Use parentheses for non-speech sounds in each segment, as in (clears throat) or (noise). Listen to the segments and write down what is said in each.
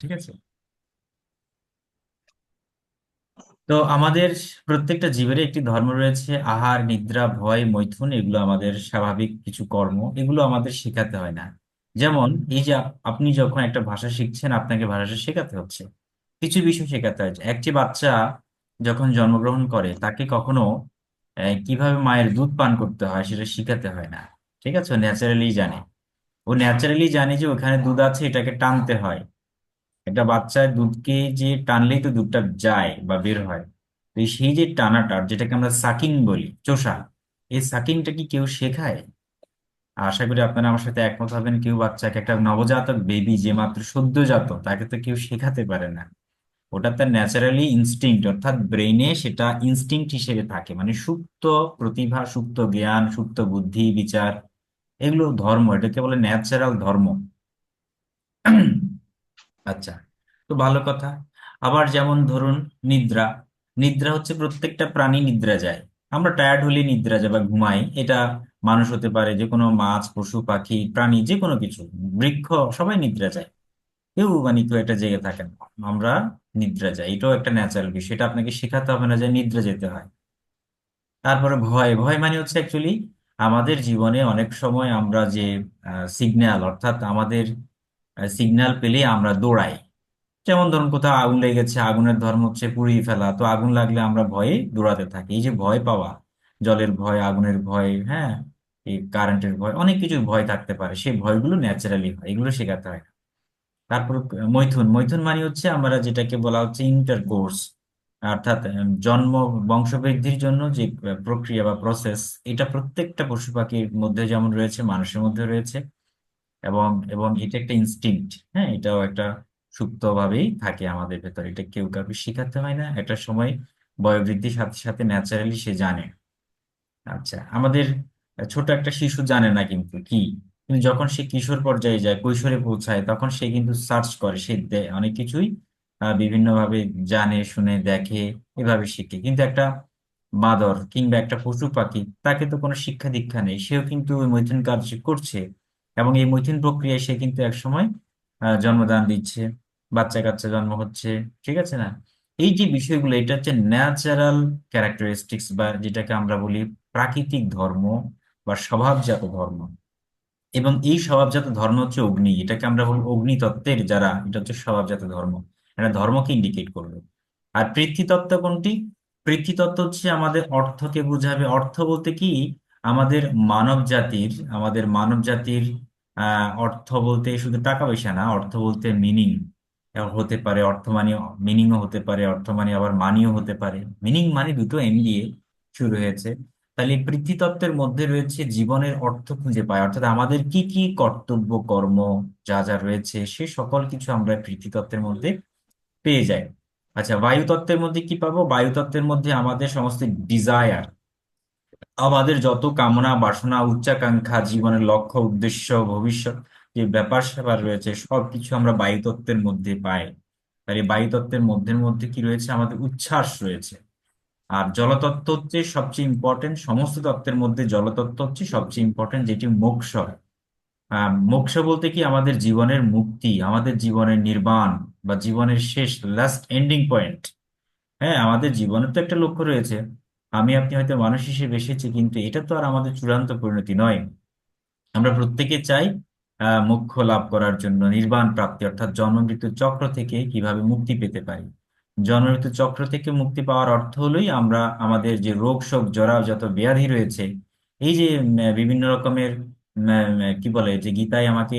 ঠিক আছে? তো আমাদের প্রত্যেকটা জীবের একটি ধর্ম রয়েছে, আহার, নিদ্রা, ভয়, মৈথুন, এগুলো আমাদের স্বাভাবিক কিছু কর্ম, এগুলো আমাদের শেখাতে হয় না। যেমন এই যে আপনি যখন একটা ভাষা শিখছেন, আপনাকে ভাষাটা শেখাতে হচ্ছে। কিছু বিষয় শেখাতে হয়। একটি বাচ্চা যখন জন্মগ্রহণ করে, তাকে কখনো কীভাবে মায়ের দুধ পান করতে হয় সেটা শিখাতে হয় না। ঠিক আছে? ন্যাচারালি জানে। ও ন্যাচারালি জানে যে ওখানে দুধ আছে, এটাকে টানতে হয়। একটা বাচ্চার দুধকে যে টানলেই তো দুধটা যায় বা বের হয়, তো সেই যে টানাটা যেটাকে আমরা সাকিং বলি, চোষা, এই সাকিংটা কি কেউ শেখায়? আশা করি আপনারা আমার সাথে একমত হবেন, কেউ বাচ্চাকে একটা নবজাতক বেবি যে মাত্র সদ্যজাত তাকে তো কেউ শেখাতে পারে না। ওটা তার ন্যাচারালি ইনস্টিংক্ট অর্থাৎ ব্রেইনে সেটা ইনস্টিংক্ট হিসেবে থাকে মানে সুপ্ত প্রতিভা, সুপ্ত জ্ঞান, সুপ্ত বুদ্ধি, বিচার, এগুলো ধর্ম, এটাকে বলে ন্যাচারাল ধর্ম। আচ্ছা তো ভালো কথা। আবার যেমন ধরুন নিদ্রা। নিদ্রা হচ্ছে প্রত্যেকটা প্রাণী নিদ্রা যায়। আমরা টায়ার্ড হলে নিদ্রা যায় বা ঘুমাই। এটা মানুষ হতে পারে যে কোনো মাছ, পশু, পাখি, প্রাণী যে কোনো কিছু, বৃক্ষ, সবাই নিদ্রা যায়। কেউ মানে কেউ একটা জেগে থাকেন, আমরা নিদ্রা যাই। এটাও একটা ন্যাচারাল বিষয়। এটা আপনাকে শেখাতে হবে না যে নিদ্রা যেতে হয়। তারপরে ভয়। ভয় মানে হচ্ছে অ্যাকচুয়ালি আমাদের জীবনে অনেক সময় আমরা যে সিগন্যাল অর্থাৎ আমাদের সিগন্যাল পেলে আমরা দৌড়াই। যেমন ধরুন কোথাও আগুন লেগে গেছে আগুনের ধর্ম হচ্ছে পুড়িয়ে ফেলা তো আগুন লাগলে আমরা ভয়ে দৌড়াতে থাকি। এই যে ভয় পাওয়া জলের ভয় আগুনের ভয় হ্যাঁ এই কারেন্টের ভয় অনেক কিছু ভয় থাকতে পারে। সেই ভয়গুলো ন্যাচারালি হয় এগুলো শেখাতে হয়। তারপর মৈথুন মৈথুন মানে হচ্ছে আমরা যেটাকে বলা হচ্ছে ইন্টারকোর্স অর্থাৎ আহ, জন্ম বংশবৃদ্ধির জন্য যে প্রক্রিয়া বা প্রসেস এটা প্রত্যেকটা পশু পাখির মধ্যে যেমন রয়েছে মানুষের মধ্যে রয়েছে। এবং এবং এটা একটা ইনস্টিংক্ট হ্যাঁ? এটাও একটা সুপ্ত ভাবেই থাকে আমাদের ভেতরে। এটা কেউ কাউকে শেখাতে হয় না। একটা সময় বয়োবৃদ্ধির সাথে সাথে ন্যাচারালি সে জানে। আচ্ছা আমাদের ছোট একটা শিশু জানে না কিন্তু কি। কিন্তু যখন সে কিশোর পর্যায়ে যায়, কৈশোরে পৌঁছায়, তখন সে কিন্তু সার্চ করে, সে দে- অনেক কিছুই বিভিন্ন ভাবে জানে, শুনে, দেখে, এভাবে শিখে। কিন্তু একটা বাঁদর কিংবা একটা পশু পাখি, তাকে তো কোনো শিক্ষা দীক্ষা নেই। সেও কিন্তু ওই মৈথুন কাজ করছে। এবং এই মৈথুন প্রক্রিয়ায় সে কিন্তু একসময় জন্মদান দিচ্ছে বাচ্চা কাচ্চা জন্ম হচ্ছে, ঠিক আছে না? এই যে বিষয়গুলো, এটা হচ্ছে ন্যাচারাল ক্যারেক্টারিস্টিক্স বা যেটাকে আমরা বলি প্রাকৃতিক ধর্ম বা স্বভাবজাত ধর্ম। এবং এই স্বভাবজাত ধর্ম হচ্ছে অগ্নি। এটাকে আমরা বলি অগ্নিতত্ত্বের যারা, এটা হচ্ছে স্বভাবজাত ধর্ম। এটা ধর্মকে ইন্ডিকেট করবে। আর পৃথিতত্ত্ব কোনটি? পৃথিতত্ত্ব হচ্ছে আমাদের অর্থকে বোঝাবে। অর্থ বলতে কি? আমাদের মানব জাতির আমাদের মানব জাতির আহ, অর্থ বলতে শুধু টাকা পয়সা না, অর্থ বলতে মিনিং হতে পারে, অর্থ মানে মিনিংও হতে পারে, অর্থ মানে আবার মানিও হতে পারে। মিনিং মানে দুটো এম দিয়ে শুরু হয়েছে। তাহলে পৃথিতত্ত্বের মধ্যে রয়েছে জীবনের অর্থ খুঁজে পায়। অর্থাৎ আমাদের কি কি কর্তব্য, কর্ম যা যা রয়েছে, সে সকল কিছু আমরা পৃথিতত্ত্বের মধ্যে পেয়ে যাই। আচ্ছা বায়ুতত্ত্বের মধ্যে কি পাবো? বায়ুতত্ত্বের মধ্যে আমাদের সমস্ত ডিজায়ার আমাদের যত কামনা, বাসনা, উচ্চাকাঙ্ক্ষা, জীবনের লক্ষ্য, উদ্দেশ্য, ভবিষ্যৎ যে ব্যাপার স্যাপার রয়েছে সবকিছু আমরা বায়ুতত্ত্বের মধ্যে পাই। আর এই বায়ুতত্ত্বের মধ্যে মধ্যে কি রয়েছে? আমাদের উচ্ছ্বাস রয়েছে। আর জলতত্ত্ব হচ্ছে সবচেয়ে ইম্পর্টেন্ট সমস্ত তত্ত্বের মধ্যে জলতত্ত্ব হচ্ছে সবচেয়ে ইম্পর্টেন্ট যেটি মোক্ষ মোক্ষ বলতে কি? আমাদের জীবনের মুক্তি, আমাদের জীবনের নির্বাণ বা জীবনের শেষ লাস্ট এন্ডিং পয়েন্ট হ্যাঁ আমাদের জীবনের তো একটা লক্ষ্য রয়েছে। আমি, আপনি হয়তো মানুষ হিসেবে এসেছি, কিন্তু এটা তো আর আমাদের চূড়ান্ত পরিণতি নয়। আমরা প্রত্যেকে চাই আহ মোক্ষ লাভ করার জন্য নির্বাণ প্রাপ্তি, অর্থাৎ জন্ম মৃত্যু চক্র থেকে কীভাবে মুক্তি পেতে পারি। জন্ম মৃত্যু চক্র থেকে মুক্তি পাওয়ার অর্থ হলোই আমরা আমাদের যে রোগ, শোক, জরা, যত ব্যাধি রয়েছে, এই যে বিভিন্ন রকমের কি বলে, যে গীতায় আমাকে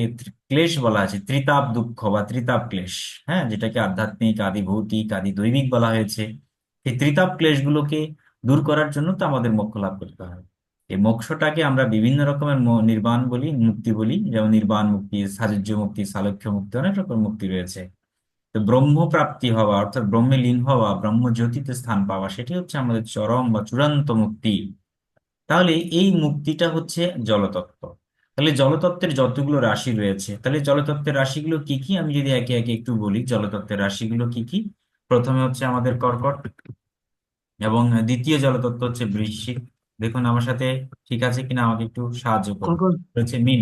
ক্লেশ বলা আছে, ত্রিতাপ দুঃখ বা ত্রিতাপ ক্লেশ হ্যাঁ যেটাকে আধ্যাত্মিক আদি ভৌতিক আদি দৈবিক বলা হয়েছে। এই ত্রিতাপ ক্লেশগুলোকে দূর করার জন্য তো আমাদের মোক্ষ লাভ করতে হয়। এই মোক্ষটাকে আমরা বিভিন্ন রকমের নির্বাণ বলি, মুক্তি বলি। যেমন নির্বাণ মুক্তি সাযুজ্য মুক্তি, সালক্ষ্য মুক্তি, অনেক রকম মুক্তি রয়েছে। তো ব্রহ্ম প্রাপ্তি হওয়া, অর্থাৎ ব্রহ্মে লীন হওয়া ব্রহ্ম জ্যোতিতে স্থান পাওয়া, সেটি হচ্ছে আমাদের চরম বা চূড়ান্ত মুক্তি। তাহলে এই মুক্তিটা হচ্ছে জলতত্ত্ব। তাহলে জলতত্ত্বের যতগুলো রাশি রয়েছে, তাহলে জলতত্ত্বের রাশিগুলো কি কি? আমি যদি একে একে একটু বলি, জলতত্ত্বের রাশিগুলো কি কি? প্রথমে হচ্ছে আমাদের কর্কট এবং দ্বিতীয় জলতত্ত্ব হচ্ছে বৃশ্চিক। দেখুন আমার সাথে ঠিক আছে কিনা? আমাকে একটু সাহায্য করুন। হচ্ছে মিন।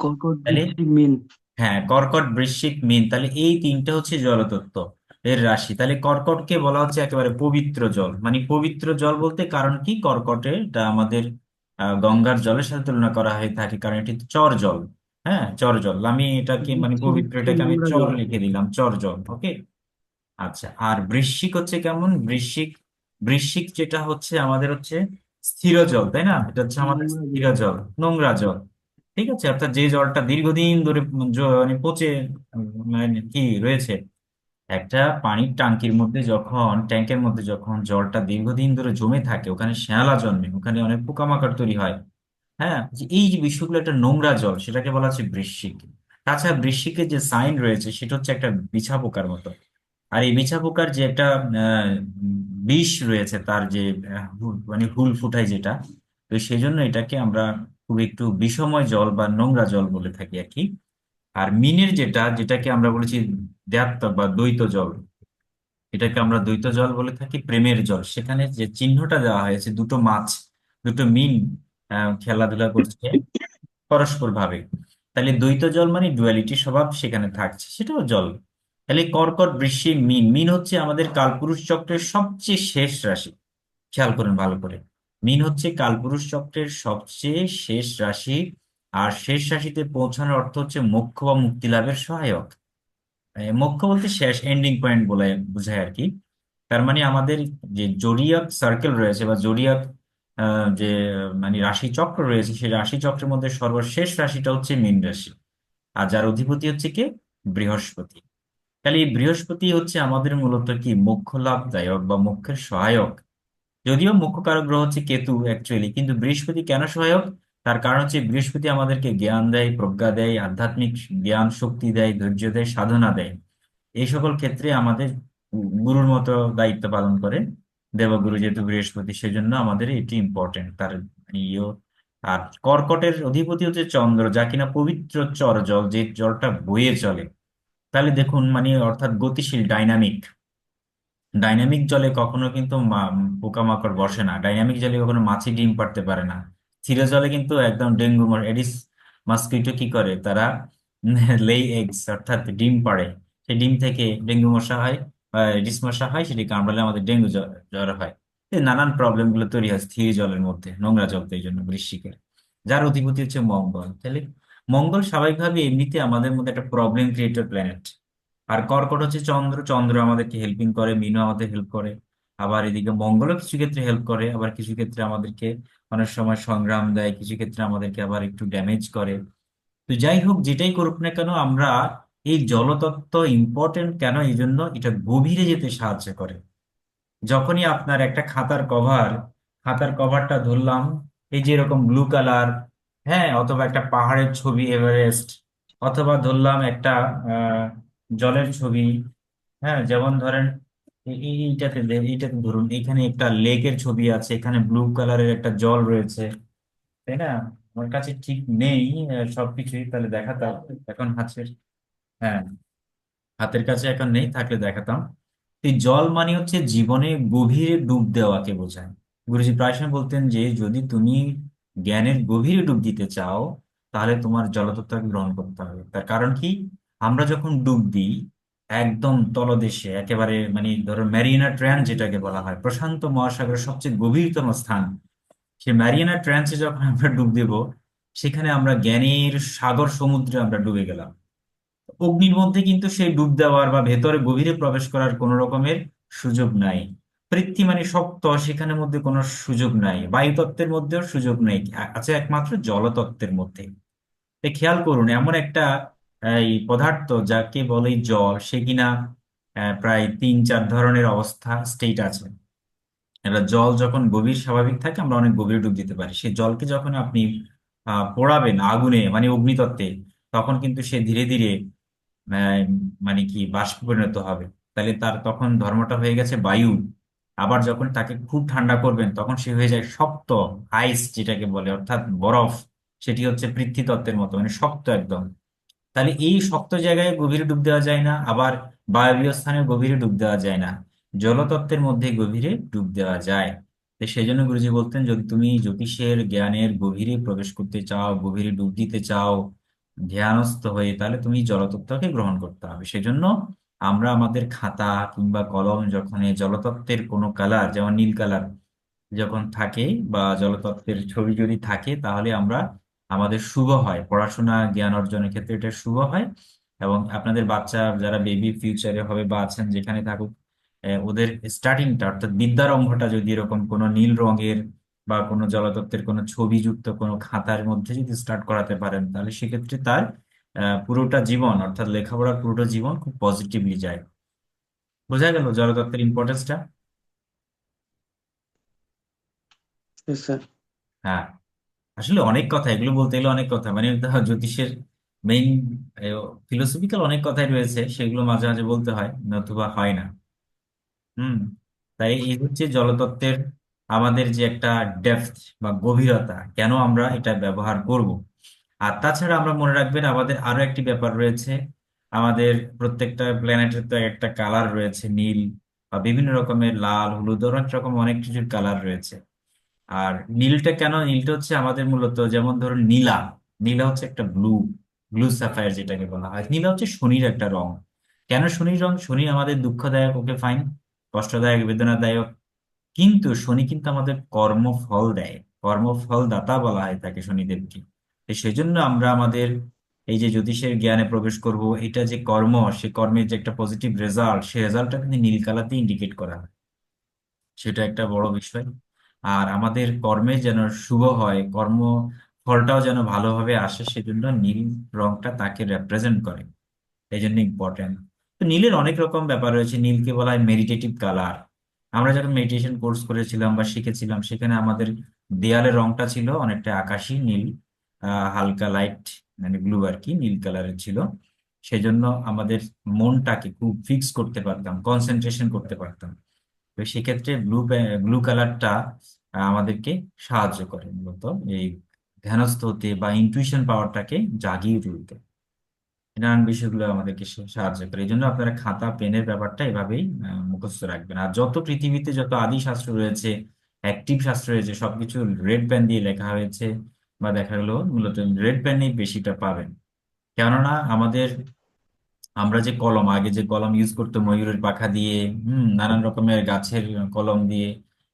কর্কট বৃশ্চিক মিন। হ্যাঁ কর্কট বৃশ্চিক মিন। তাহলে এই তিনটা হচ্ছে জলতত্ত্ব এর রাশি। তাহলে কর্কটকে বলা হচ্ছে একেবারে পবিত্র জল। মানে পবিত্র জল বলতে কারণ কি? কর্কটে এটা আমাদের আহ, গঙ্গার জলের সাথে তুলনা করা হয়ে থাকে কারণ এটি চর জল। হ্যাঁ চর জল। আমি এটাকে মানে পবিত্র এটাকে আমি চর লিখে দিলাম চর জল। ওকে? আচ্ছা আর বৃশ্চিক হচ্ছে কেমন? বৃশ্চিক বৃশ্চিক যেটা হচ্ছে আমাদের হচ্ছে স্থির জল তাই না? এটা হচ্ছে আমাদের স্থির জল নোংরা জল ঠিক আছে? অর্থাৎ যে জলটা দীর্ঘদিন ধরে মানে পচে মানে কি রয়েছে একটা পানির ট্যাঙ্কির মধ্যে যখন ট্যাঙ্কের মধ্যে যখন জলটা দীর্ঘদিন ধরে জমে থাকে ওখানে শ্যাওলা জন্মে ওখানে অনেক পোকামাকড় তৈরি হয় হ্যাঁ? এই যে বিষয়গুলো একটা নোংরা জল সেটাকে বলা হচ্ছে বৃশ্চিক। তাছাড়া বৃশ্চিকের যে সাইন রয়েছে সেটা হচ্ছে একটা বিছা পোকার মতো। আর এই বিছা পোকার যে একটা আহ, বিষ রয়েছে তার যে আহ, হু- মানে হুল ফুটায় যেটা তো সেই জন্য এটাকে আমরা খুব একটু বিষময় জল বা নোংরা জল বলে থাকি আর কি। আর মিনের যেটা যেটাকে আমরা বলেছি দ্ব্যাত্মক বা দ্বৈত জল এটাকে আমরা দ্বৈত জল বলে থাকি প্রেমের জল। সেখানে যে চিহ্নটা দেওয়া হয়েছে দুটো মাছ দুটো মিন আহ, খেলাধুলা করছে পরস্পর ভাবে তাহলে দ্বৈত জল মানে ডুয়ালিটি স্বভাব সেখানে থাকছে সেটাও জল। তাহলে কর্কট বৃশ্চিক মিন মিন হচ্ছে আমাদের কালপুরুষ চক্রের সবচেয়ে শেষ রাশি। খেয়াল করেন ভালো করে। মিন হচ্ছে কালপুরুষ চক্রের সবচেয়ে শেষ রাশি, আর শেষ রাশিতে পৌঁছানোর অর্থ হচ্ছে মোক্ষ বা মুক্তি লাভের সহায়ক। মোক্ষ বলতে শেষ এন্ডিং পয়েন্ট বলে বোঝায় আর কি। তার মানে আমাদের যে জোডিয়াক সার্কেল রয়েছে বা জোডিয়াক যে মানে রাশি চক্র রয়েছে, সেই রাশি চক্রের মধ্যে সর্বশেষ রাশিটা হচ্ছে মীন রাশি। আর যার অধিপতি হচ্ছে কে? বৃহস্পতি। তাহলে এই বৃহস্পতি হচ্ছে আমাদের মূলত কি? মোক্ষ লাভদায়ক বা মোক্ষের সহায়ক। যদিও মুখ্য কারক গ্রহ হচ্ছে কেতু অ্যাকচুয়ালি কিন্তু বৃহস্পতি কেন সহায়ক? তার কারণ হচ্ছে বৃহস্পতি আমাদেরকে জ্ঞান দেয়, প্রজ্ঞা দেয়, আধ্যাত্মিক জ্ঞান শক্তি দেয়, ধৈর্য দেয়, সাধনা দেয়। এই সকল ক্ষেত্রে আমাদের গুরুর মতো দায়িত্ব পালন করে দেবগুরু যেহেতু বৃহস্পতি, সেজন্য আমাদের এটি ইম্পর্টেন্ট তার ইয়ে আর কর্কটের অধিপতি হচ্ছে চন্দ্র, যা কিনা পবিত্র চর, জল, যে জলটা বয়ে চলে। তাহলে দেখুন মানে অর্থাৎ গতিশীল, ডাইনামিক। ডাইনামিক জলে কখনো কিন্তু পোকামাকড় বসে না। ডাইনামিক জলে কখনো মাছি ডিম পাড়তে পারে না। স্থির জলে কিন্তু একদম ডেঙ্গু এডিস, মসকিটো কি করে? তারা লেই এগস অর্থাৎ ডিম পাড়ে। সেই ডিম থেকে ডেঙ্গু মশা হয় বা এডিস মশা হয়, সেটি কামড়ালে আমাদের ডেঙ্গু জ্বর হয়। নানান প্রবলেমগুলো তৈরি হয় স্থির জলের মধ্যে, নোংরা জল এই জন্য বৃশ্চিকের যার অধিপতি হচ্ছে মঙ্গল। তাহলে মঙ্গল স্বাভাবিকভাবে এমনিতে আমাদের মধ্যে একটা প্রবলেম ক্রিয়েটর প্ল্যানেট আর কর্কট হচ্ছে চন্দ্র চন্দ্র আমাদেরকে হেল্পিং করে মিনু আমাদের হেল্প করে। আবার এদিকে মঙ্গলও কিছু ক্ষেত্রে হেল্প করে, আবার কিছু ক্ষেত্রে আমাদেরকে অনেক সময় সংগ্রাম দেয়, কিছু ক্ষেত্রে আমাদেরকে আবার একটু ড্যামেজ করে। তো যাই হোক, যেটাই করুক না কেন, আমরা এই জলতত্ত্ব ইম্পর্টেন্ট কেন এই জন্য এটা গভীরে যেতে সাহায্য করে। যখনই আপনার একটা খাতার কভার খাতার কভারটা ধরলাম, এই যে এরকম ব্লু কালার হ্যাঁ অথবা একটা পাহাড়ের ছবি, এভারেস্ট, অথবা ধরলাম একটা, আহ, জলের ছবি হ্যাঁ যেমন ধরেন এই- এই- এইটাতে এইটাতে ধরুন, এখানে একটা লেকের ছবি আছে, এখানে ব্লু কালারের একটা জল রয়েছে, তাই না? আমার কাছে ঠিক নেই সবকিছুই, তাহলে দেখাতাম, এখন আছে হ্যাঁ হাতের কাছে এখন নেই, থাকলে দেখাতাম। এই জল মানে হচ্ছে জীবনে গভীরে ডুব দেওয়াকে বোঝায়। গুরুজি প্রায় সময় বলতেন যে, যদি তুমি জ্ঞানের গভীরে ডুব দিতে চাও, তাহলে তোমার জলতত্ত্বকে গ্রহণ করতে হবে। তার কারণ কি? আমরা যখন ডুব দিই, একদম তলদেশে, একেবারে মানে ধরো ম্যারিনা ট্রায়াঞ্জ যেটাকে বলা হয়, প্রশান্ত মহাসাগরের সবচেয়ে গভীরতম স্থান, সে ম্যারিয়ানা ট্রায়াঞ্জে যখন আমরা ডুব দেব, সেখানে আমরা জ্ঞানের সাগর সমুদ্রে আমরা ডুবে গেলাম। অগ্নির মধ্যে কিন্তু সেই ডুব দেওয়ার বা ভেতরে গভীরে প্রবেশ করার কোনো রকমের সুযোগ নাই। পৃথ্বী মানে শক্ত সেখানের মধ্যে কোনো সুযোগ নাই। বায়ুতত্ত্বের মধ্যেও সুযোগ নেই, আছে একমাত্র জলতত্ত্বের মধ্যে। খেয়াল করুন, এমন একটা, এই পদার্থ যাকে বলে জল, সে কিনা প্রায় তিন চার ধরনের অবস্থা স্টেট আছে। এটা জল যখন গভীর স্বাভাবিক থাকে, আমরা অনেক গভীরে ডুব দিতে পারি। সেই জলকে যখন আপনি পোড়াবেন আগুনে মানে অগ্নিতত্ত্বে, তখন কিন্তু সে ধীরে ধীরে মানে কি, বাষ্পে পরিণত হবে। তাহলে তার তখন ধর্মটা হয়ে গেছে বায়ু। আবার যখন তাকে খুব ঠান্ডা করবেন, তখন সে হয়ে যায় শক্ত আইস যেটাকে বলে, অর্থাৎ বরফ, সেটি হচ্ছে পৃথ্বীতত্ত্বের মতো মানে শক্ত একদম। তাহলে এই শক্ত জায়গায় গভীরে ডুব দেওয়া যায় না, আবার বায়বীয় স্থানে গভীরে ডুব দেওয়া যায় না, জলতত্ত্বের মধ্যে গভীরে ডুব দেওয়া যায়। তো সেই জন্য গুরুজি বলতেন, যদি তুমি জ্যোতিষের জ্ঞানের গভীরে প্রবেশ করতে চাও, গভীরে ডুব দিতে চাও, ধ্যানস্থ হয়ে, তাহলে তুমি জলতত্ত্বকে গ্রহণ করতে হবে। সেজন্য আমরা আমাদের খাতা কিংবা কলম যখন এই জলতত্ত্বের কোনো কালার যেমন নীল কালার যখন থাকে বা জলতত্ত্বের ছবি যদি থাকে, তাহলে আমরা আমাদের শুভ হয়। পড়াশোনা, জ্ঞান অর্জনের ক্ষেত্রে এটা শুভ হয় এবং আপনাদের বাচ্চা, যারা বেবি ফিউচারে হবে বা আছেন, যেখানে থাকুক ওদের স্টার্টিংটা অর্থাৎ বিদ্যারম্ভটা যদি এরকম কোনো নীল রঙের বা কোনো জলতত্ত্বের কোনো ছবিযুক্ত কোনো খাতার মধ্যে যদি স্টার্ট করাতে পারেন, তাহলে সেক্ষেত্রে তার পুরোটা জীবন অর্থাৎ লেখাপড়ার পুরোটা জীবন খুব পজিটিভলি যায়। বোঝা গেল জলতত্ত্বের ইম্পর্টেন্সটা হ্যাঁ। আসলে অনেক কথা এগুলো বলতে গেলে অনেক কথা। মানে জ্যোতিষের মেইন ফিলোসফিক্যাল অনেক কথাই রয়েছে সেগুলো মাঝে মাঝে বলতে হয় নতুবা হয় না। হুম তাই এই হচ্ছে জলতত্ত্বের আমাদের যে একটা ডেপথ বা গভীরতা কেন আমরা এটা ব্যবহার করব? আর তাছাড়া আমরা মনে রাখবেন আমাদের আরও একটি ব্যাপার রয়েছে। আমাদের প্রত্যেকটা প্ল্যানেটের তো একটা কালার রয়েছে, নীল বা বিভিন্ন রকমের লাল, হলুদ, অনেক রকম অনেক কিছুর কালার রয়েছে। আর নীলটা কেন? নীলটা হচ্ছে আমাদের মূলত যেমন ধরুন নীলা নীলা হচ্ছে একটা ব্লু ব্লু সাফায়ার যেটাকে বলা হয়। নীলা হচ্ছে শনির একটা রং। কেন শনির রং? শনি আমাদের দুঃখদায়ক, ওকে ফাইন কষ্টদায়ক, বেদনাদায়ক। কিন্তু শনি কিন্তু আমাদের কর্মফল দেয়। কর্মফল দাতা বলা হয় তাকে শনিদেবকে। তো সেজন্য আমরা আমাদের এই যে জ্যোতিষের জ্ঞানে প্রবেশ করব, এটা যে কর্ম, সে কর্মের যে একটা পজিটিভ রেজাল্ট সেই রেজাল্টটা কিন্তু নীল কালারতে ইন্ডিকেট করা হয়। সেটা একটা বড় বিষয়। আর আমাদের কর্মে যেন শুভ হয়, কর্ম ফলটাও যেন ভালোভাবে আসে, সেজন্য নীল রংটা তাকে রেপ্রেজেন্ট করে। এই জন্য ইম্পর্টেন্ট তো নীলের অনেক রকম ব্যাপার রয়েছে। নীলকে বলা হয় মেডিটেটিভ কালার আমরা যখন মেডিটেশন কোর্স করেছিলাম বা শিখেছিলাম, সেখানে আমাদের দেয়ালের রংটা ছিল অনেকটা আকাশি নীল। হালকা লাইট মানে ব্লু আর কি, নীল কালারের ছিল। সেজন্য আমাদের মনটাকে খুব ফিক্স করতে পারতাম কনসেন্ট্রেশন করতে পারতাম। তো সেক্ষেত্রে ব্লু ব্লু কালারটা আমাদেরকে সাহায্য করে মূলত এই ধ্যানস্থ হতে বা ইনটুইশন পাওয়ারটাকে জাগিয়ে তুলতে। নানান বিষয়গুলো আমাদেরকে সাহায্য করে। এই জন্য আপনারা খাতা পেনের ব্যাপারটা এভাবেই মুখস্থ রাখবেন। আর যত পৃথিবীতে যত আদি শাস্ত্র রয়েছে অ্যাক্টিভ শাস্ত্র রয়েছে, সবকিছু রেড পেন দিয়ে লেখা হয়েছে। বা দেখা গেলো মূলত রেড পেনেই বেশিটা পাবেন। কেননা আমাদের, আমরা যে কলম, আগে যে কলম ইউজ করতো ময়ূরের পাখা দিয়ে, হম, নানান রকমের গাছের কলম দিয়ে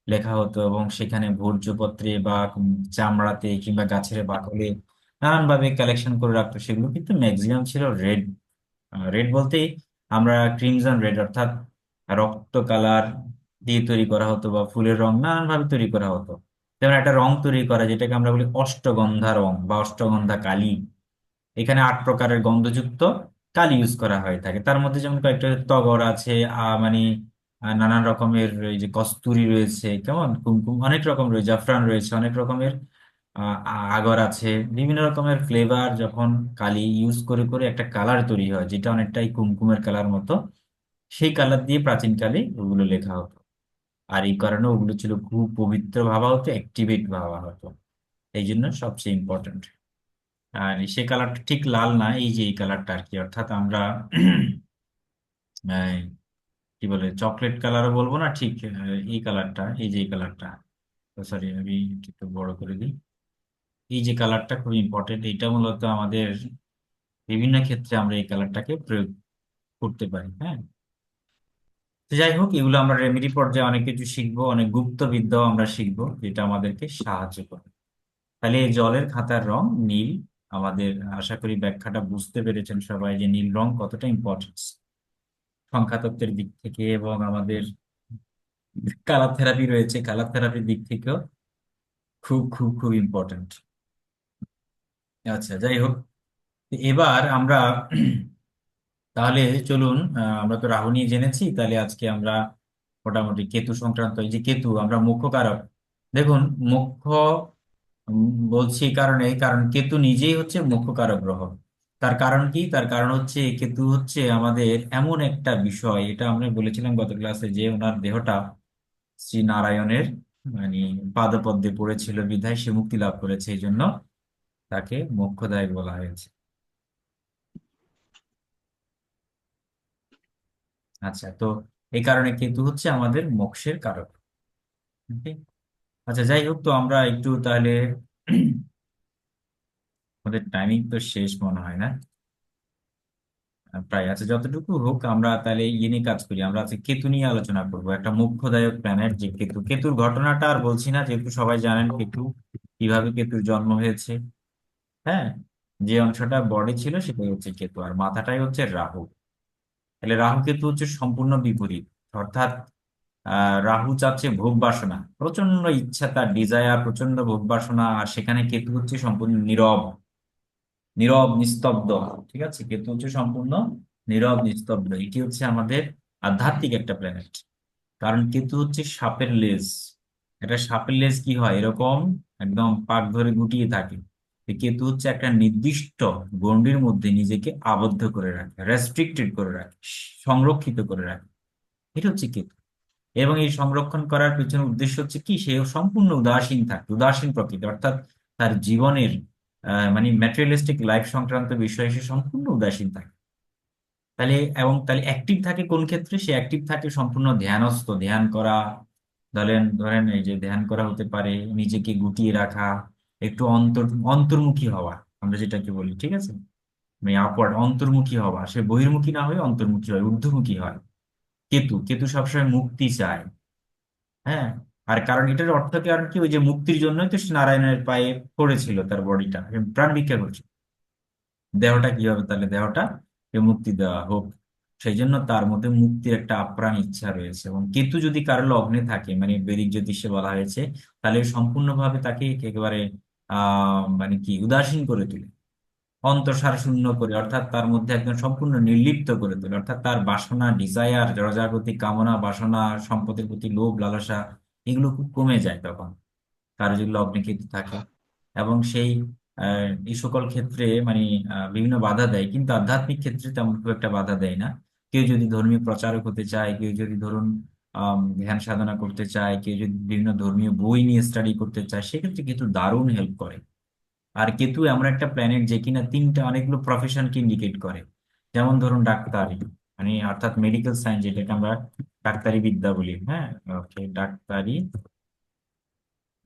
লেখা হতো এবং সেখানে ভূর্জপত্রে বা চামড়াতে কিংবা গাছের বাকলে নানান ভাবে কালেকশন করে রাখতো। সেগুলো কিন্তু ম্যাক্সিমাম ছিল রেড রেড বলতে আমরা ক্রিমজন রেড অর্থাৎ রক্ত কালার দিয়ে তৈরি করা হতো বা ফুলের রং নানান ভাবে তৈরি করা হতো। যেমন একটা রং তৈরি করা, যেটাকে আমরা বলি অষ্টগন্ধা রং বা অষ্টগন্ধা কালি। এখানে আট প্রকারের গন্ধযুক্ত কালি ইউজ করা হয়ে থাকে। তার মধ্যে যেমন কয়েকটা তগর আছে মানে নানান রকমের এই যে কস্তুরি রয়েছে, কেমন? কুমকুম, অনেক রকম রয়েছে, জাফরান রয়েছে, অনেক রকমের আগর আছে। বিভিন্ন রকমের ফ্লেভার যখন কালি ইউজ করে করে একটা কালার তৈরি হয়, যেটা অনেকটাই কুমকুমের কালার মতো, সেই কালার দিয়ে প্রাচীনকালে ওগুলো লেখা হতো। আর এই কারণে ওগুলো ছিল খুব পবিত্র ভাবা হতো অ্যাক্টিভেট ভাবা হতো। এই জন্য সবচেয়ে ইম্পর্টেন্ট আর সে কালারটা ঠিক লাল না, এই যে এই কালারটা আর কি, অর্থাৎ আমরা কি বলে চকলেট কালারও বলব না, ঠিক এই কালারটা এই যে এই কালারটা সরি আমি একটু বড় করে দিই। এই যে কালারটা খুব ইম্পর্টেন্ট এটা মূলত আমাদের বিভিন্ন ক্ষেত্রে আমরা এই কালারটাকে প্রয়োগ করতে পারি হ্যাঁ? যাই হোক, এগুলো আমরা রেমেডি পর্যায়ে অনেক কিছু শিখব, অনেক গুপ্ত বিদ্যাও আমরা শিখব, যেটা আমাদেরকে সাহায্য করবে। তাহলে এই জলের খাতার রং নীল। আমাদের আশা করি ব্যাখ্যাটা বুঝতে পেরেছেন সবাই যে নীল রং কতটা ইম্পর্টেন্স সংখ্যাতত্ত্বের দিক থেকে এবং আমাদের কালার থেরাপি রয়েছে কালার থেরাপির দিক থেকেও খুব খুব খুব ইম্পর্টেন্ট আচ্ছা যাই হোক। এবার আমরা তাহলে চলুন আমরা তো রাহু নিয়ে জেনেছি, তাহলে আজকে আমরা মোটামুটি কেতু সংক্রান্ত, এই যে কেতু, আমরা মুখ্য কারক। দেখুন, মুখ্য বলছি কারণে কারণ কেতু নিজেই হচ্ছে মুখ্য কারক গ্রহ। তার কারণ কি? তার কারণ হচ্ছে কেতু হচ্ছে আমাদের এমন একটা বিষয়, এটা আমরা বলেছিলাম গত ক্লাসে যে ওনার দেহটা শ্রী নারায়ণের মানে পাদপদ্মে পড়েছিল বিধায় সে মুক্তি লাভ করেছে, এই জন্য তাকে মোক্ষদায়ক বলা হয়েছে। আচ্ছা তো এই কারণে কেতু হচ্ছে আমাদের মোক্ষের কারক। আচ্ছা যাই হোক, তো আমরা একটু তাহলে আমাদের টাইমিং তো শেষ মনে হয় না। প্রায় আছে, যতটুকু হোক আমরা তাহলে ইয়ে নিয়ে কাজ করি। আমরা আজকে কেতু নিয়ে আলোচনা করব। একটা মুখ্যদায়ক প্ল্যানেট যে কেতু। কেতুর ঘটনাটা আর বলছি না, যেহেতু সবাই জানেন কেতু, কীভাবে কেতুর জন্ম হয়েছে। হ্যাঁ? যে অংশটা বডি ছিল সেটাই হচ্ছে কেতু। আর মাথাটাই হচ্ছে রাহু। তাহলে রাহু কেতু হচ্ছে সম্পূর্ণ বিপরীত। অর্থাৎ রাহু চাচ্ছে ভোগ বাসনা। প্রচণ্ড ইচ্ছা, তার ডিজায়ার প্রচণ্ড ভোগ বাসনা, আর সেখানে কেতু হচ্ছে সম্পূর্ণ নীরব। নীরব, নিস্তব্ধ, ঠিক আছে? কেতু হচ্ছে সম্পূর্ণ নীরব, নিস্তব্ধ। এটি হচ্ছে আমাদের আধ্যাত্মিক একটা প্ল্যানেট কারণ কেতু হচ্ছে সাপের লেজ। এটা সাপের লেজ কি হয়? এরকম একদম পাক ধরে গুটিয়ে থাকে। কেতু হচ্ছে একটা নির্দিষ্ট গণ্ডির মধ্যে নিজেকে আবদ্ধ করে রাখে রেস্ট্রিক্টেড করে রাখে, সংরক্ষিত করে রাখে। এটা হচ্ছে কেতু। এবং এই সংরক্ষণ করার পিছনে উদ্দেশ্য হচ্ছে কি? সে সম্পূর্ণ উদাসীন থাকে, উদাসীন প্রকৃতি। অর্থাৎ তার জীবনের মানে ম্যাটেরিয়ালিস্টিক লাইফ সংক্রান্ত বিষয়ে সে সম্পূর্ণ উদাসীন থাকে। তাহলে, এবং তাহলে অ্যাক্টিভ থাকে কোন ক্ষেত্রে? সে অ্যাক্টিভ থাকে সম্পূর্ণ ধ্যানস্থ, ধ্যান করা। ধরেন ধরেন এই যে ধ্যান করা হতে পারে, নিজেকে গুটিয়ে রাখা একটু অন্তর, অন্তর্মুখী হওয়া, আমরা যেটাকে বলি, ঠিক আছে? মানে আপওয়ার্ড অন্তর্মুখী হওয়া, সে বহির্মুখী না হয়ে অন্তর্মুখী হয়, ঊর্ধ্বমুখী হয়। কেতু কেতু সবসময় মুক্তি চায়। হ্যাঁ? আর কারণ এটার অর্থ কারণ কি, ওই যে মুক্তির জন্যই তো সে নারায়ণের পায়ে পড়েছিল তার বডিটা। প্রাণ ভিক্ষা করছে দেহটা কি হবে? তাহলে দেহটা মুক্তি দেওয়া হোক। সেই জন্য তার মধ্যে মুক্তির একটা আপ্রাণ ইচ্ছা রয়েছে। এবং কেতু যদি কারও লগ্নে থাকে মানে বৈদিক জ্যোতিষে বলা হয়েছে, তাহলে সম্পূর্ণভাবে তাকে একেবারে মানে কি, উদাসীন করে তোলে। অন্তঃসার শূন্য করে, অর্থাৎ তার মধ্যে একদম সম্পূর্ণ নির্লিপ্ত করে তোলে। অর্থাৎ তার বাসনা ডিজায়ার জড়জাগতিক কামনা, বাসনা, সম্পদের প্রতি লোভ, লালসা, এগুলো খুব কমে যায় তখন। কারও যদি লগ্নে কেতু থাকে। এবং সেই এই সকল ক্ষেত্রে মানে বিভিন্ন বাধা দেয়। কিন্তু আধ্যাত্মিক ক্ষেত্রে তেমন খুব একটা বাধা দেয় না। কেউ যদি ধর্মীয় প্রচারক হতে চায়, কেউ যদি ধরুন ধ্যান সাধনা করতে চায়, কেউ যদি বিভিন্ন ধর্মীয় বই নিয়ে স্টাডি করতে চায়, সেক্ষেত্রে কিন্তু দারুণ হেল্প করে। আর কেতু এমন একটা প্ল্যানেট যে কিনা তিনটা অনেকগুলো প্রফেশনকে ইন্ডিকেট করে। যেমন ধরুন ডাক্তারি মানে অর্থাৎ মেডিকেল সায়েন্স যেটাকে আমরা ডাক্তারি বিদ্যা বলি হ্যাঁ? ওকে, ডাক্তারি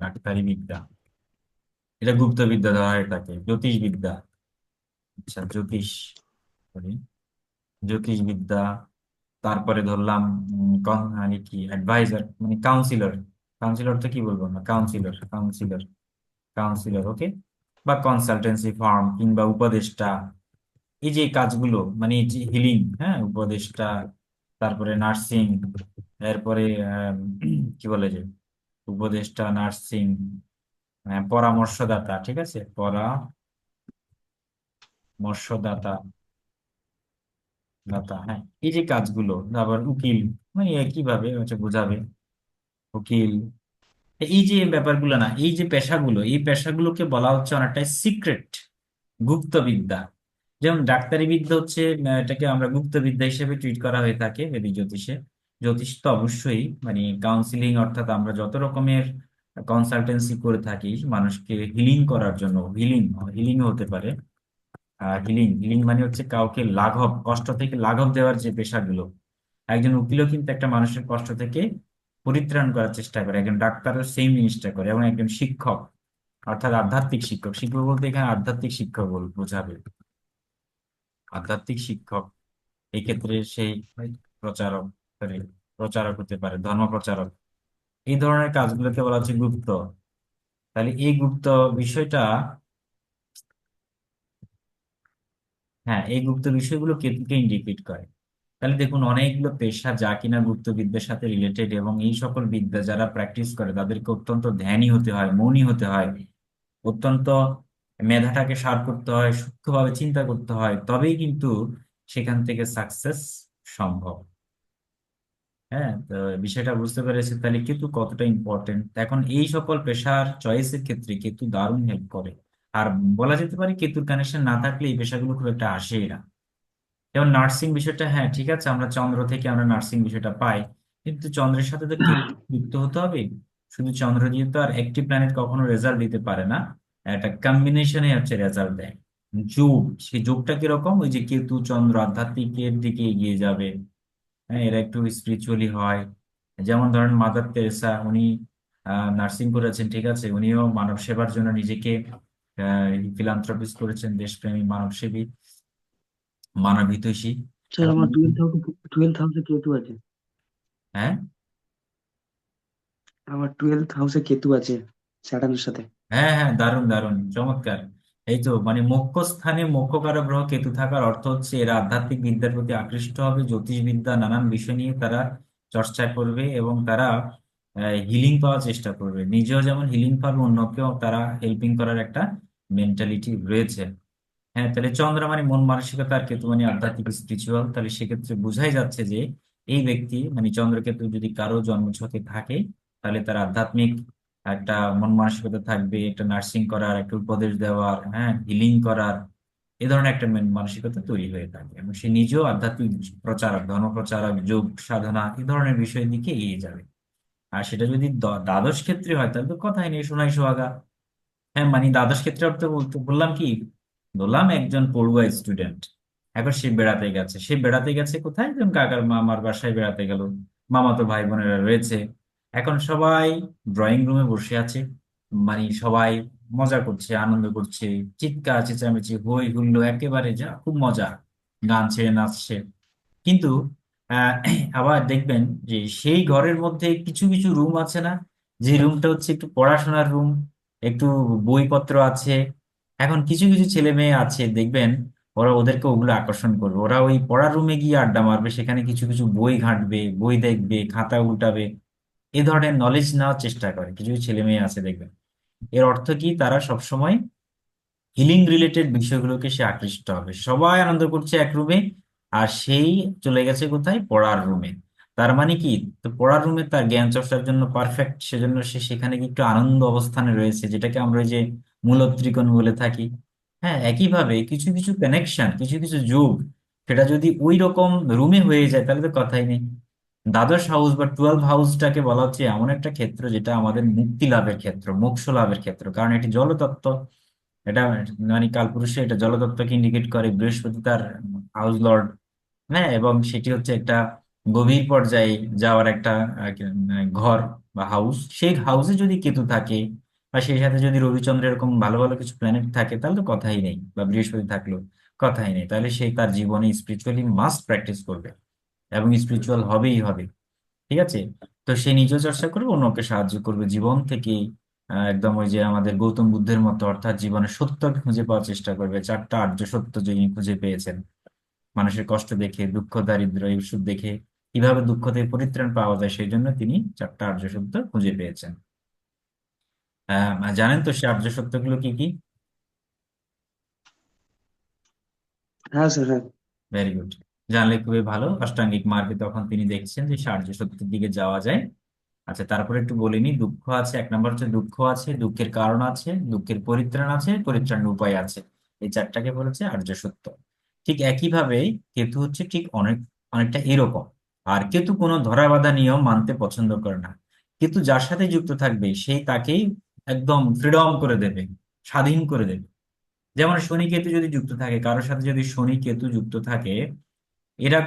ডাক্তারি বিদ্যা। এটা গুপ্ত বিদ্যা ধরা হয় এটাকে জ্যোতিষ বিদ্যা। আচ্ছা জ্যোতিষ জ্যোতিষ বিদ্যা। তারপরে ধরলাম মানে কি অ্যাডভাইজার মানে কাউন্সিলর কাউন্সিলর তো কি বলব না কাউন্সিলর কাউন্সিলর কাউন্সিলর ওকে বা কনসালটেন্সি ফার্ম কিংবা উপদেষ্টা। এই যে কাজগুলো মানে হিলিং হ্যাঁ? উপদেষ্টা, তারপরে নার্সিং এরপরে (clears throat) কি বলে যে? উপদেষ্টা নার্সিং পরামর্শদাতা, ঠিক আছে? পরামর্শদাতা। দাতা হ্যাঁ এই যে কাজগুলো, আবার উকিল মানে কীভাবে হচ্ছে বোঝাবে? উকিল, এই যে ব্যাপারগুলো না, এই যে পেশাগুলো, এই পেশাগুলোকে বলা হচ্ছে অনেকটাই সিক্রেট গুপ্ত বিদ্যা যেমন ডাক্তারি বিদ্যা হচ্ছে এটাকে আমরা গুপ্ত বিদ্যা হিসেবে ট্রিট করা হয়ে থাকে বেদিক জ্যোতিষে। জ্যোতিষ তো অবশ্যই মানে কাউন্সিলিং অর্থাৎ আমরা যত রকমের কনসালটেন্সি করে থাকি, মানুষকে হিলিং করার জন্য হিলিং হিলিং হতে পারে। হিলিং। হিলিং মানে হচ্ছে কাউকে লাঘব, কষ্ট থেকে লাঘব দেওয়ার যে পেশাগুলো। একজন উকিলও কিন্তু একটা মানুষের কষ্ট থেকে পরিত্রাণ করার চেষ্টা করে। একজন ডাক্তারও সেম জিনিসটা করে। এবং একজন শিক্ষক, অর্থাৎ আধ্যাত্মিক শিক্ষক। শিক্ষক বলতে এখানে আধ্যাত্মিক শিক্ষক বোঝাবে। আধ্যাত্মিক শিক্ষক এই ক্ষেত্রে সেই প্রচারক প্রচারক হতে পারে, ধর্ম প্রচারক। এই ধরনের কাজগুলোকে বলা হচ্ছে গুপ্ত। তাহলে এই গুপ্ত বিষয়টা হ্যাঁ এই গুপ্ত বিষয়গুলো কেতুকে ইন্ডিকেট করে? তাহলে দেখুন, অনেকগুলো পেশা যা কিনা গুপ্ত বিদ্যার সাথে রিলেটেড এবং এই সকল বিদ্যা যারা প্র্যাকটিস করে, তাদেরকে অত্যন্ত ধ্যানী হতে হয় মৌনী হতে হয়। অত্যন্ত মেধাটাকে সার করতে হয়, সূক্ষ্মভাবে চিন্তা করতে হয়, তবেই কিন্তু সেখান থেকে সাকসেস সম্ভব। হ্যাঁ তো বিষয়টা বুঝতে পেরেছি, তাহলে কেতু কতটা ইম্পর্টেন্ট এখন এই সকল পেশার চয়েসের ক্ষেত্রে কেতু দারুণ হেল্প করে। আর বলা যেতে পারে কেতুর কানেকশন না থাকলে এই পেশাগুলো খুব একটা আসেই না। যেমন নার্সিং বিষয়টা হ্যাঁ ঠিক আছে আমরা চন্দ্র থেকে আমরা নার্সিং বিষয়টা পাই কিন্তু চন্দ্রের সাথে তো কেতু যুক্ত হতে হবে। শুধু চন্দ্র দিয়ে তো আর একটি প্ল্যানেট কখনো রেজাল্ট দিতে পারে না। একটা কম্বিনেশনে হচ্ছে রেজাল্ট দেয়। যোগ সেই যোগটা কীরকম? ওই যে কেতু চন্দ্র আধ্যাত্মিকের দিকে এগিয়ে যাবে। হ্যাঁ এরা একটু স্পিরিচুয়ালি হয়। যেমন ধরেন মাদার তেরেসা উনি নার্সিং করেছেন ঠিক আছে উনিও মানব সেবার জন্য নিজেকে ফিলান্থ্রপিস্ট করেছেন দেশপ্রেমী মানবসেবী মানবহিতৈষী। স্যার আমার হাউসে কেতু আছে? হ্যাঁ? আমার টুয়েলভ হাউসে কেতু আছে স্যাটার্নের সাথে। হ্যাঁ হ্যাঁ দারুণ দারুণ চমৎকার। এই তো মানে মোক্ষ স্থানে মোক্ষকারক গ্রহ কেতু থাকার অর্থ হচ্ছে এরা আধ্যাত্মিক বিদ্যার প্রতি আকৃষ্ট হবে জ্যোতিষবিদ্যা নানান বিষয় নিয়ে তারা চর্চা করবে এবং তারা হিলিং পাওয়ার চেষ্টা করবে। নিজেও যেমন হিলিং পাবে অন্যকেও তারা হেল্পিং করার একটা মেন্টালিটি রয়েছে। হ্যাঁ তাহলে চন্দ্র মানে মন মানসিকতা আর কেতু মানে আধ্যাত্মিক স্পিরিচুয়াল তাহলে সেক্ষেত্রে বোঝাই যাচ্ছে যে এই ব্যক্তি মানে চন্দ্রকেতু যদি কারও জন্মছকে থাকে, তাহলে তার আধ্যাত্মিক একটা মন মানসিকতা থাকবে, একটা নার্সিং করার, একটা উপদেশ দেওয়ার হ্যাঁ হিলিং করার, এ ধরনের একটা মন- মানসিকতা তৈরি হয়ে থাকে এবং সে নিজেও আধ্যাত্মিক প্রচারক, ধর্মপ্রচারক, যোগ সাধনা এই ধরনের বিষয়ের দিকে এগিয়ে যাবে। আর সেটা যদি দ্বাদশ ক্ষেত্রে হয়, তাহলে তো কথাই নেই, সোনাই সোহাগা। হ্যাঁ মানে দ্বাদশ ক্ষেত্রে অর্থ বলতে বললাম কি? বললাম একজন পড়ুয়া স্টুডেন্ট এখন সে বেড়াতে গেছে। সে বেড়াতে গেছে কোথায়? যেমন কাকার মামার বাসায় বেড়াতে গেল। মামাতো ভাই বোনেরা রয়েছে। এখন সবাই ড্রয়িং রুমে বসে আছে। মানে সবাই মজা করছে, আনন্দ করছে। চিৎকার, চেঁচামেচি হই হুল্লো একেবারে যা, খুব মজা। গান ছেড়ে নাচছে কিন্তু আবার দেখবেন যে সেই ঘরের মধ্যে কিছু কিছু রুম আছে না? যে রুমটা হচ্ছে একটু পড়াশোনার রুম একটু বইপত্র আছে। এখন কিছু কিছু ছেলে মেয়ে আছে, দেখবেন ওরা ওদেরকে ওগুলো আকর্ষণ করবে। ওরা ওই পড়ার রুমে গিয়ে আড্ডা মারবে, সেখানে কিছু কিছু বই ঘাঁটবে, বই দেখবে, খাতা উল্টাবে। এ ধরনের নলেজ নেওয়ার চেষ্টা করে। কিছু কিছু ছেলে মেয়ে আছে, দেখবেন। এর অর্থ কি? তারা সবসময় হিলিং রিলেটেড বিষয়গুলোকে সে আকৃষ্ট হবে। সবাই আনন্দ করছে এক রুমে, আর সেই চলে গেছে কোথায়? পড়ার রুমে। তার মানে কি? তো পড়ার রুমে তার জ্ঞান চর্চার জন্য পারফেক্ট সেজন্য সে সেখানে কি একটু আনন্দ অবস্থানে রয়েছে, যেটাকে আমরা ওই যে মূলত্রিকোণ বলে থাকি। হ্যাঁ একইভাবে কিছু কিছু কানেকশন কিছু কিছু যোগ, সেটা যদি ওই রকম রুমে হয়ে যায়, তাহলে তো কথাই নেই। দ্বাদশ হাউস বা টুয়েলভ হাউসটাকে বলা হচ্ছে এমন একটা ক্ষেত্র যেটা আমাদের মুক্তি লাভের ক্ষেত্র, মোক্ষ লাভের ক্ষেত্র। কারণ এটি জলতত্ত্ব। এটা মানে কালপুরুষে এটা জলতত্ত্বকে ইন্ডিকেট করে বৃহস্পতি তার হাউস লর্ড হ্যাঁ এবং সেটি হচ্ছে একটা গভীর পর্যায়ে যাওয়ার একটা মানে ঘর বা হাউস সেই হাউসে যদি কেতু থাকে বা সেই সাথে যদি রবিচন্দ্র এরকম ভালো ভালো কিছু প্ল্যানেট থাকে, তাহলে তো কথাই নেই বা বৃহস্পতি থাকল কথাই নেই। তাহলে সে তার জীবনে স্পিরিচুয়ালি মাস্ট প্র্যাকটিস করবে এবং স্পিরিচুয়াল হবেই হবে। ঠিক আছে? তো সে নিজেও চর্চা করবে অন্যকে সাহায্য করবে। জীবন থেকে একদম ওই যে আমাদের গৌতম বুদ্ধের মতো অর্থাৎ জীবনের সত্যকে খুঁজে পাওয়ার চেষ্টা করবে। চারটা আর্য সত্য যিনি খুঁজে পেয়েছেন, মানুষের কষ্ট দেখে, দুঃখ দারিদ্র এইসব দেখে কীভাবে দুঃখ থেকে পরিত্রাণ পাওয়া যায় সেই জন্য তিনি চারটা আর্য সত্য খুঁজে পেয়েছেন। জানেন তো সে আর্য সত্যগুলো কি কি? হ্যাঁ স্যার হ্যাঁ। ভেরি গুড জানলে খুবই ভালো। অষ্টাঙ্গিক মার্গে তখন তিনি দেখছেন যে সে আর্য সত্যের দিকে যাওয়া যায়। আচ্ছা তারপরে একটু বলিনি দুঃখ আছে এক নম্বর হচ্ছে দুঃখ আছে দুঃখের কারণ আছে দুঃখের পরিত্রাণ আছে পরিত্রাণের উপায় আছে। এই চারটাকে বলেছে আর্য সত্য ঠিক একইভাবে কেতু হচ্ছে ঠিক অনেক অনেকটা এরকম। আর কেতু কোনো ধরা বাঁধা নিয়ম মানতে পছন্দ করে না। কেতু যার সাথে যুক্ত থাকবে সেই তাকেই একদম ফ্রিডম করে দেবে, স্বাধীন করে দেবে। যেমন শনি কেতু যদি যুক্ত থাকে, কারোর সাথে যদি শনি কেতু যুক্ত থাকে, এরা